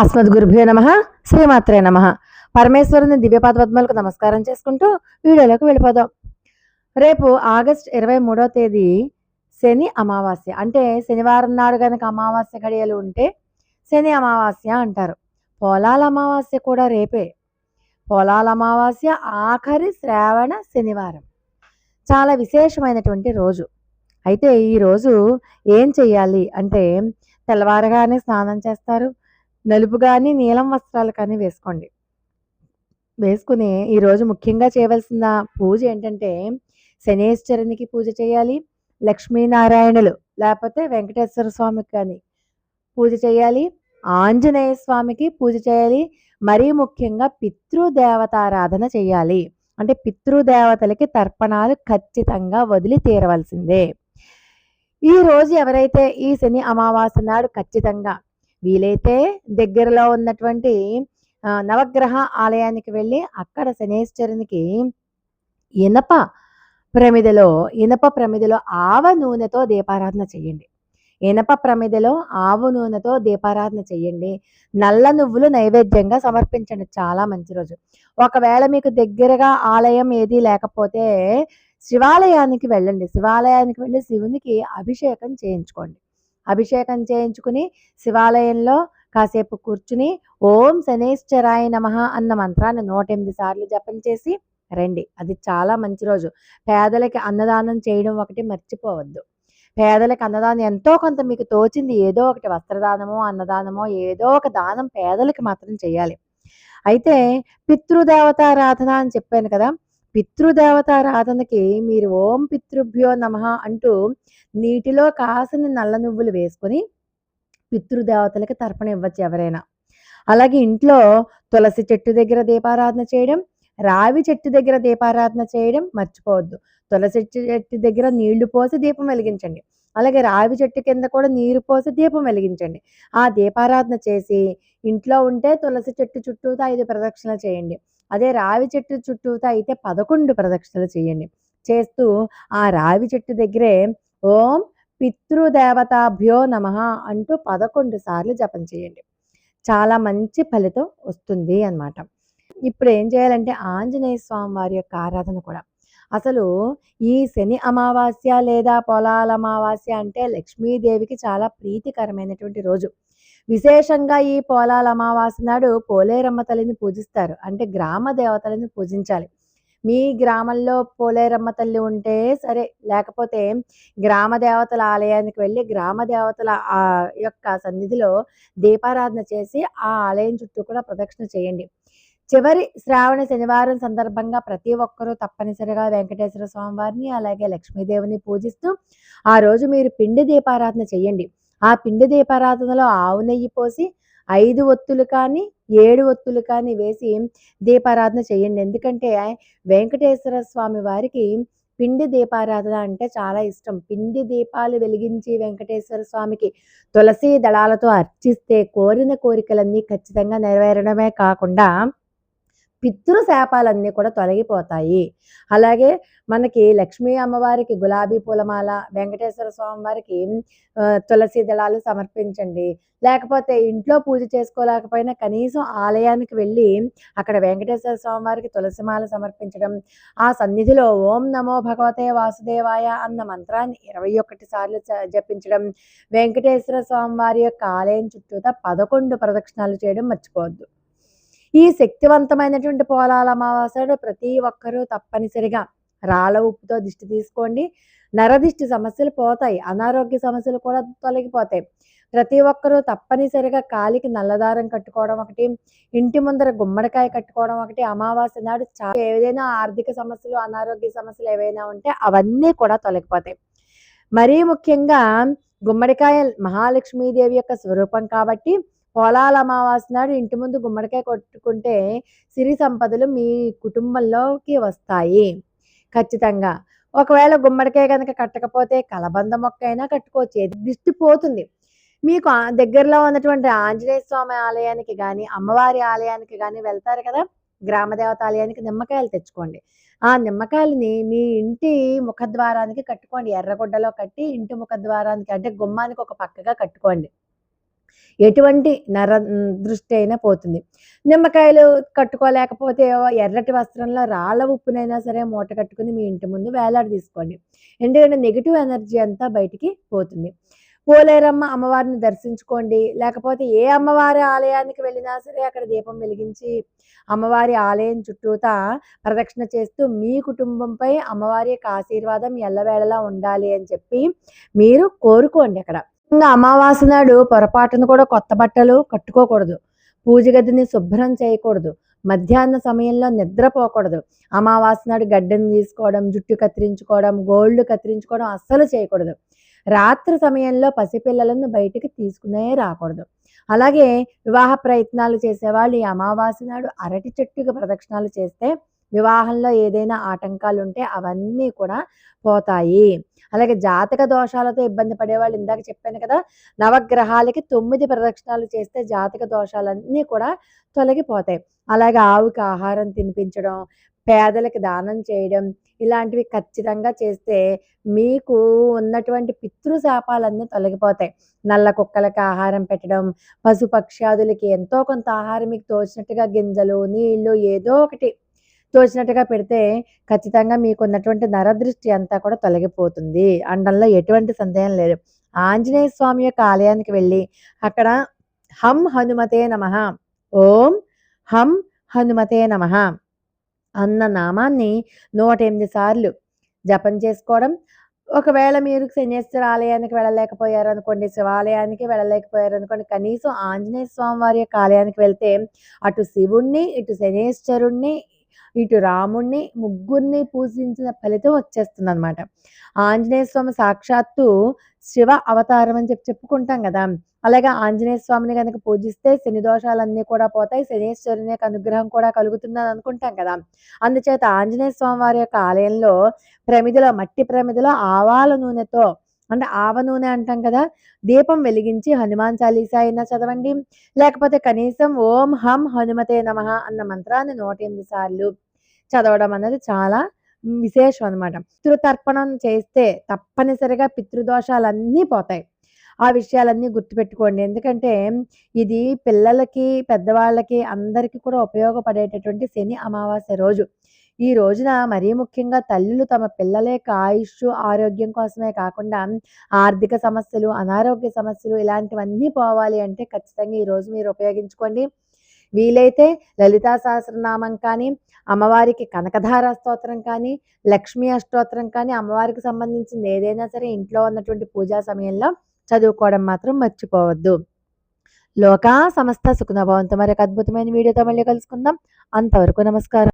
అస్మద్ గురుభ్యో నమ శ్రీమాత్రే నమ. పరమేశ్వరుని దివ్యపాద పద్మాలకు నమస్కారం చేసుకుంటూ వీడియోలోకి వెళ్ళిపోదాం. రేపు ఆగస్ట్ ఇరవై మూడో తేదీ శని అమావాస్య. అంటే శనివారం నాడు కనుక అమావాస్య గడియలు ఉంటే శని అమావాస్య అంటారు. పొలాల అమావాస్య కూడా రేపే. పొలాల అమావాస్య ఆఖరి శ్రావణ శనివారం. చాలా విశేషమైనటువంటి రోజు. అయితే ఈ రోజు ఏం చెయ్యాలి అంటే తెల్లవారుగానే స్నానం చేస్తారు. నలుపు కానీ నీలం వస్త్రాలు కానీ వేసుకోండి. వేసుకుని ఈరోజు ముఖ్యంగా చేయవలసిన పూజ ఏంటంటే శనేశ్వరునికి పూజ చేయాలి లక్ష్మీనారాయణులు లేకపోతే వెంకటేశ్వర స్వామికి కానీ పూజ చేయాలి ఆంజనేయ స్వామికి పూజ చేయాలి మరీ ముఖ్యంగా పితృదేవతారాధన చేయాలి. అంటే పితృదేవతలకి తర్పణాలు ఖచ్చితంగా వదిలి తీరవలసిందే. ఈ రోజు ఎవరైతే ఈ శని అమావాస్య నాడు ఖచ్చితంగా వీలైతే దగ్గరలో ఉన్నటువంటి నవగ్రహ ఆలయానికి వెళ్ళి అక్కడ శనేశ్వరునికి ఇనప ప్రమిదలో ఇనప ప్రమిదలో ఆవ నూనెతో దీపారాధన చేయండి. ఇనప ప్రమిదలో ఆవు నూనెతో దీపారాధన చేయండి. నల్ల నువ్వులు నైవేద్యంగా సమర్పించండి. చాలా మంచి రోజు. ఒకవేళ మీకు దగ్గరగా ఆలయం ఏది లేకపోతే శివాలయానికి వెళ్ళండి. శివాలయానికి వెళ్ళి శివునికి అభిషేకం చేయించుకోండి. అభిషేకం చేయించుకుని శివాలయంలో కాసేపు కూర్చుని ఓం శనేశ్వరాయ నమః అన్న మంత్రాన్ని నూట ఎనిమిది సార్లు జపం చేసి రండి. అది చాలా మంచి రోజు. పేదలకి అన్నదానం చేయడం ఒకటి మర్చిపోవద్దు. పేదలకు అన్నదానం ఎంతో కొంత మీకు తోచింది ఏదో ఒకటి వస్త్రదానమో అన్నదానమో ఏదో ఒక దానం పేదలకి మాత్రం చేయాలి. అయితే పితృదేవతారాధన అని చెప్పాను కదా పితృదేవతారాధనకి మీరు ఓం పితృభ్యో నమః అంటూ నీటిలో కాసిన నల్ల నువ్వులు వేసుకొని పితృదేవతలకి తర్పణ ఇవ్వచ్చు ఎవరైనా. అలాగే ఇంట్లో తులసి చెట్టు దగ్గర దీపారాధన చేయడం రావి చెట్టు దగ్గర దీపారాధన చేయడం మర్చిపోవద్దు. తులసి చెట్టు దగ్గర నీళ్ళు పోసి దీపం వెలిగించండి. అలాగే రావి చెట్టు కింద కూడా నీరు పోసి దీపం వెలిగించండి. ఆ దీపారాధన చేసి ఇంట్లో ఉంటే తులసి చెట్టు చుట్టూతో ఐదు ప్రదక్షిణలు చేయండి. అదే రావి చెట్టు చుట్టూతో అయితే పదకొండు ప్రదక్షిణలు చేయండి. చేస్తూ ఆ రావి చెట్టు దగ్గరే ఓం పితృదేవతాభ్యో నమ అంటూ పదకొండు సార్లు జపం చేయండి. చాలా మంచి ఫలితం వస్తుంది అన్నమాట. ఇప్పుడు ఏం చేయాలంటే ఆంజనేయ స్వామి వారి యొక్క ఆరాధన కూడా అసలు ఈ శని అమావాస్య లేదా పొలాల అమావాస్య అంటే లక్ష్మీదేవికి చాలా ప్రీతికరమైనటువంటి రోజు. విశేషంగా ఈ పోలాల అమావాస్య నాడు పోలేరమ్మ తల్లిని పూజిస్తారు. అంటే గ్రామ దేవతలను పూజించాలి. మీ గ్రామంలో పోలేరమ్మ తల్లి ఉంటే సరే లేకపోతే గ్రామ దేవతల ఆలయానికి వెళ్ళి గ్రామ దేవతల ఆ యొక్క సన్నిధిలో దీపారాధన చేసి ఆ ఆలయం చుట్టూ కూడా ప్రదక్షిణ చేయండి. చివరి శ్రావణ శనివారం సందర్భంగా ప్రతి ఒక్కరూ తప్పనిసరిగా వెంకటేశ్వర స్వామి వారిని అలాగే లక్ష్మీదేవిని పూజిస్తూ ఆ రోజు మీరు పిండి దీపారాధన చేయండి ఆ పిండి దీపారాధనలో ఆవు నెయ్యి పోసి ఐదు ఒత్తులు కానీ ఏడు ఒత్తులు కానీ వేసి దీపారాధన చేయండి ఎందుకంటే వెంకటేశ్వర స్వామి వారికి పిండి దీపారాధన అంటే చాలా ఇష్టం. పిండి దీపాలు వెలిగించి వెంకటేశ్వర స్వామికి తులసి దళాలతో అర్చిస్తే కోరిన కోరికలన్నీ ఖచ్చితంగా నెరవేరడమే కాకుండా పితృ శాపాలన్నీ కూడా తొలగిపోతాయి. అలాగే మనకి లక్ష్మీ అమ్మవారికి గులాబీ పూలమాల వెంకటేశ్వర స్వామి వారికి తులసి దళాలు సమర్పించండి. లేకపోతే ఇంట్లో పూజ చేసుకోలేకపోయినా కనీసం ఆలయానికి వెళ్ళి అక్కడ వెంకటేశ్వర స్వామి వారికి తులసిమాల సమర్పించడం ఆ సన్నిధిలో ఓం నమో భగవతే వాసుదేవాయ అన్న మంత్రాన్ని ఇరవై ఒకటి సార్లు జపించడం వెంకటేశ్వర స్వామి వారి యొక్క ఆలయం చుట్టూతా పదకొండు ప్రదక్షిణాలు చేయడం మర్చిపోవద్దు. ఈ శక్తివంతమైనటువంటి పోలాల అమావాస్యను ప్రతి ఒక్కరూ తప్పనిసరిగా రాళ్ళ ఉప్పుతో దిష్టి తీసుకోండి. నరదిష్టి సమస్యలు పోతాయి. అనారోగ్య సమస్యలు కూడా తొలగిపోతాయి. ప్రతి ఒక్కరూ తప్పనిసరిగా కాలికి నల్లదారం కట్టుకోవడం ఒకటి ఇంటి ముందర గుమ్మడికాయ కట్టుకోవడం ఒకటి అమావాస్య నాడు చాలా ఏదైనా ఆర్థిక సమస్యలు అనారోగ్య సమస్యలు ఏవైనా ఉంటే అవన్నీ కూడా తొలగిపోతాయి. మరీ ముఖ్యంగా గుమ్మడికాయ మహాలక్ష్మీదేవి యొక్క స్వరూపం కాబట్టి పొలాల అమావాస్య నాడు ఇంటి ముందు గుమ్మడికాయ కొట్టుకుంటే సిరి సంపదలు మీ కుటుంబంలోకి వస్తాయి. ఖచ్చితంగా. ఒకవేళ గుమ్మడికాయ కనుక కట్టకపోతే కలబంద మొక్క అయినా కట్టుకోవచ్చు. దిష్టి పోతుంది. మీకు దగ్గరలో ఉన్నటువంటి ఆంజనేయ స్వామి ఆలయానికి కానీ అమ్మవారి ఆలయానికి కానీ వెళ్తారు కదా? గ్రామ దేవత ఆలయానికి నిమ్మకాయలు తెచ్చుకోండి. ఆ నిమ్మకాయలని మీ ఇంటి ముఖద్వారానికి కట్టుకోండి. ఎర్రగుడ్డలో కట్టి ఇంటి ముఖద్వారానికి అంటే గుమ్మానికి ఒక పక్కగా కట్టుకోండి. ఎటువంటి నర దృష్టి అయినా పోతుంది. నిమ్మకాయలు కట్టుకోలేకపోతే ఎర్రటి వస్త్రంలో రాళ్ళ ఉప్పునైనా సరే మూట కట్టుకుని మీ ఇంటి ముందు వేలాడి తీసుకోండి. ఎందుకంటే నెగిటివ్ ఎనర్జీ అంతా బయటికి పోతుంది. పోలేరమ్మ అమ్మవారిని దర్శించుకోండి. లేకపోతే ఏ అమ్మవారి ఆలయానికి వెళ్ళినా సరే అక్కడ దీపం వెలిగించి అమ్మవారి ఆలయం చుట్టూతా ప్రదక్షిణ చేస్తూ మీ కుటుంబంపై అమ్మవారి యొక్క ఆశీర్వాదం ఎల్లవేళలా ఉండాలి అని చెప్పి మీరు కోరుకోండి అక్కడ. ఇంకా అమావాస్య నాడు పొరపాటును కూడా కొత్త బట్టలు కట్టుకోకూడదు. పూజ గదిని శుభ్రం చేయకూడదు. మధ్యాహ్న సమయంలో నిద్రపోకూడదు. అమావాస్య నాడు గడ్డను తీసుకోవడం జుట్టు కత్తిరించుకోవడం గోల్డ్ కత్తిరించుకోవడం అస్సలు చేయకూడదు. రాత్రి సమయంలో పసిపిల్లలను బయటికి తీసుకునే రాకూడదు. అలాగే వివాహ ప్రయత్నాలు చేసేవాళ్ళు ఈ అమావాస్య నాడు అరటి చెట్టుకి ప్రదక్షిణాలు చేస్తే వివాహంలో ఏదైనా ఆటంకాలు ఉంటే అవన్నీ కూడా పోతాయి. అలాగే జాతక దోషాలతో ఇబ్బంది పడేవాళ్ళు ఇందాక చెప్పాను కదా నవగ్రహాలకి తొమ్మిది ప్రదక్షిణాలు చేస్తే జాతక దోషాలన్నీ కూడా తొలగిపోతాయి. అలాగే ఆవుకి ఆహారం తినిపించడం పేదలకు దానం చేయడం ఇలాంటివి ఖచ్చితంగా చేస్తే మీకు ఉన్నటువంటి పితృశాపాలన్నీ తొలగిపోతాయి. నల్ల కుక్కలకు ఆహారం పెట్టడం పశు పక్ష్యాదులకి ఎంతో కొంత ఆహారం మీకు తోచినట్టుగా గింజలు నీళ్ళు ఏదో ఒకటి తోచినట్టుగా పెడితే ఖచ్చితంగా మీకు ఉన్నటువంటి నరదృష్టి అంతా కూడా తొలగిపోతుంది. అండంలో ఎటువంటి సందేహం లేదు. ఆంజనేయ స్వామి యొక్క ఆలయానికి వెళ్ళి అక్కడ హం హనుమతే నమ. ఓం హం హనుమతే నమ అన్న నామాన్ని నూట ఎనిమిది సార్లు జపం చేసుకోవడం. ఒకవేళ మీరు శనేశ్వర ఆలయానికి వెళ్ళలేకపోయారు అనుకోండి శివాలయానికి వెళ్ళలేకపోయారు అనుకోండి కనీసం ఆంజనేయ స్వామి వారి యొక్క ఆలయానికి వెళ్తే అటు శివుణ్ణి ఇటు శనేశ్వరుణ్ణి ఇటు రాముణ్ణి ముగ్గురిని పూజించిన ఫలితం వచ్చేస్తుంది అనమాట ఆంజనేయ స్వామి సాక్షాత్తు శివ అవతారం అని చెప్పి చెప్పుకుంటాం కదా. అలాగే ఆంజనేయ స్వామిని కనుక పూజిస్తే శని దోషాలన్నీ కూడా పోతాయి శనీశ్వరుని యొక్క అనుగ్రహం కూడా కలుగుతుందని అనుకుంటాం కదా. అందుచేత ఆంజనేయ స్వామి వారి యొక్క ఆలయంలో ప్రమిదిలో మట్టి ప్రమిదిలో ఆవాల నూనెతో అంటే ఆవ నూనె అంటాం కదా దీపం వెలిగించి హనుమాన్ చాలీస అయినా చదవండి. లేకపోతే కనీసం ఓం హం హనుమతే నమ అన్న మంత్రాన్ని నూట ఎనిమిది సార్లు చదవడం అనేది చాలా విశేషం అనమాట పితృతర్పణం చేస్తే తప్పనిసరిగా పితృదోషాలన్నీ పోతాయి. ఆ విషయాలన్నీ గుర్తుపెట్టుకోండి. ఎందుకంటే ఇది పిల్లలకి పెద్దవాళ్ళకి అందరికీ కూడా ఉపయోగపడేటటువంటి శని అమావాస్య రోజు. ఈ రోజున మరీ ముఖ్యంగా తల్లులు తమ పిల్లల యొక్క ఆయుష్ ఆరోగ్యం కోసమే కాకుండా ఆర్థిక సమస్యలు అనారోగ్య సమస్యలు ఇలాంటివన్నీ పోవాలి అంటే ఖచ్చితంగా ఈ రోజు మీరు ఉపయోగించుకోండి. వీలైతే లలితా సహస్రనామం కానీ అమ్మవారికి కనకధార స్తోత్రం కానీ లక్ష్మీ అష్టోత్రం కానీ అమ్మవారికి సంబంధించింది ఏదైనా సరే ఇంట్లో ఉన్నటువంటి పూజా సమయంలో చదువుకోవడం మాత్రం మర్చిపోవద్దు. లోకా సమస్త సుఖనభవంతో మరొక అద్భుతమైన వీడియోతో మళ్ళీ కలుసుకుందాం. అంతవరకు నమస్కారం.